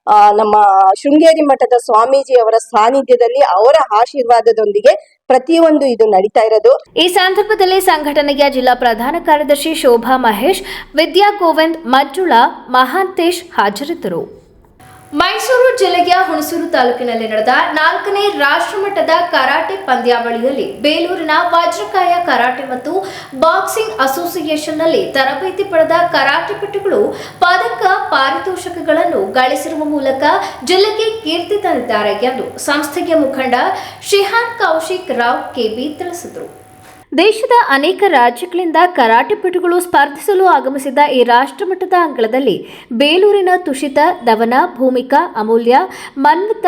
ಆ, ನಮ್ಮ ಶೃಂಗೇರಿ ಮಠದ ಸ್ವಾಮೀಜಿ ಅವರ ಸಾನ್ನಿಧ್ಯದಲ್ಲಿ ಅವರ ಆಶೀರ್ವಾದದೊಂದಿಗೆ ಪ್ರತಿಯೊಂದು ಇದು ನಡೀತಾ ಇರೋದು. ಈ ಸಂದರ್ಭದಲ್ಲಿ ಸಂಘಟನೆಯ ಜಿಲ್ಲಾ ಪ್ರಧಾನ ಕಾರ್ಯದರ್ಶಿ ಶೋಭಾ ಮಹೇಶ್, ವಿದ್ಯಾ ಗೋವಿಂದ್, ಮಂಜುಳಾ, ಮಹಾಂತೇಶ್ ಹಾಜರಿದ್ದರು. ಮೈಸೂರು ಜಿಲ್ಲೆಯ ಹುಣಸೂರು ತಾಲೂಕಿನಲ್ಲಿ ನಡೆದ ನಾಲ್ಕನೇ ರಾಷ್ಟ್ರಮಟ್ಟದ ಕರಾಟೆ ಪಂದ್ಯಾವಳಿಯಲ್ಲಿ ಬೇಲೂರಿನ ವಜ್ರಕಾಯ ಕರಾಟೆ ಮತ್ತು ಬಾಕ್ಸಿಂಗ್ ಅಸೋಸಿಯೇಷನ್ನಲ್ಲಿ ತರಬೇತಿ ಪಡೆದ ಕರಾಟೆಪಟುಗಳು ಪದಕ ಪಾರಿತೋಷಕಗಳನ್ನು ಗಳಿಸಿರುವ ಮೂಲಕ ಜಿಲ್ಲೆಗೆ ಕೀರ್ತಿ ತಂದಿದ್ದಾರೆ ಎಂದು ಸಂಸ್ಥೆಯ ಮುಖಂಡ ಶಿಹಾನ್ ಕೌಶಿಕ್ ರಾವ್ ಕೆಬಿ ತಿಳಿಸಿದರು. ದೇಶದ ಅನೇಕ ರಾಜ್ಯಗಳಿಂದ ಕರಾಟೆಪಟುಗಳು ಸ್ಪರ್ಧಿಸಲು ಆಗಮಿಸಿದ್ದ ಈ ರಾಷ್ಟ್ರಮಟ್ಟದ ಅಂಗಳದಲ್ಲಿ ಬೇಲೂರಿನ ತುಷಿತ, ದವನ, ಭೂಮಿಕಾ, ಅಮೂಲ್ಯ, ಮನ್ವಿತ,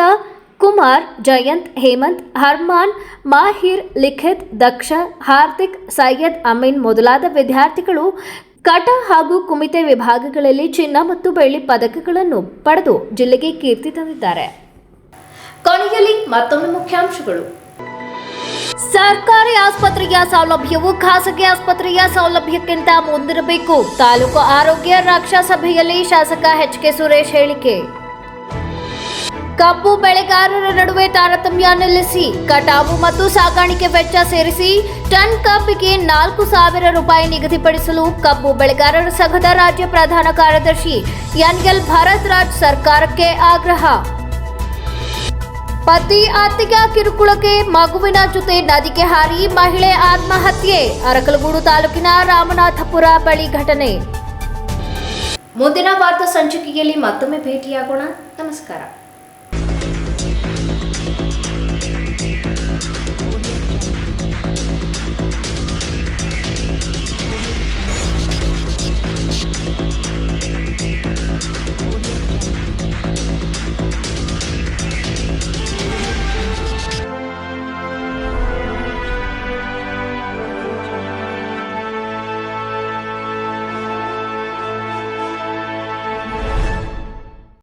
ಕುಮಾರ್, ಜಯಂತ್, ಹೇಮಂತ್, ಹರ್ಮಾನ್, ಮಾಹಿರ್, ಲಿಖಿತ್, ದಕ್ಷ, ಹಾರ್ದಿಕ್, ಸೈಯದ್, ಅಮೀನ್ ಮೊದಲಾದ ವಿದ್ಯಾರ್ಥಿಗಳು ಕಟ ಹಾಗೂ ಕುಮಿತೆ ವಿಭಾಗಗಳಲ್ಲಿ ಚಿನ್ನ ಮತ್ತು ಬೆಳ್ಳಿ ಪದಕಗಳನ್ನು ಪಡೆದು ಜಿಲ್ಲೆಗೆ ಕೀರ್ತಿ ತಂದಿದ್ದಾರೆ. ಕೊನೆಯಲ್ಲಿ ಮತ್ತೊಮ್ಮೆ ಮುಖ್ಯಾಂಶಗಳು. ಸರ್ಕಾರಿ ಆಸ್ಪತ್ರೆಯ ಸೌಲಭ್ಯವು ಖಾಸಗಿ ಆಸ್ಪತ್ರೆಯ ಸೌಲಭ್ಯಕ್ಕಿಂತ ಮುಂದಿರಬೇಕು. ತಾಲೂಕು ಆರೋಗ್ಯ ರಕ್ಷಾ ಸಭೆಯಲ್ಲಿ ಶಾಸಕ ಎಚ್ ಕೆ ಸುರೇಶ್ ಹೇಳಿಕೆ. ಕಬ್ಬು ಬೆಳೆಗಾರರ ನಡುವೆ ತಾರತಮ್ಯ ನಿಲ್ಲಿಸಿ, ಕಟಾವು ಮತ್ತು ಸಾಗಾಣಿಕೆ ವೆಚ್ಚ ಸೇರಿಸಿ, ಟನ್ ಕಬ್ಬಿಗೆ ನಾಲ್ಕು ಸಾವಿರ ರೂಪಾಯಿ ನಿಗದಿಪಡಿಸಲು ಕಬ್ಬು ಬೆಳೆಗಾರರ ಸಂಘದ ರಾಜ್ಯ ಪ್ರಧಾನ ಕಾರ್ಯದರ್ಶಿ ಎನ್ಎಲ್ ಭರತ್ ರಾಜ್ ಸರ್ಕಾರಕ್ಕೆ ಆಗ್ರಹ. ಪತಿ ಅತ್ತಿಗೆ ಕಿರುಕುಳಕ್ಕೆ ಮಗುವಿನ ಜೊತೆ ನದಿಗೆ ಹಾರಿ ಮಹಿಳೆ ಆತ್ಮಹತ್ಯೆ, ಅರಕಲಗೂಡು ತಾಲೂಕಿನ ರಾಮನಾಥಪುರ ಬಳಿ ಘಟನೆ. ಮುಂದಿನ ವಾರ್ತಾ ಸಂಚಿಕೆಯಲ್ಲಿ ಮತ್ತೊಮ್ಮೆ ಭೇಟಿಯಾಗೋಣ. ನಮಸ್ಕಾರ.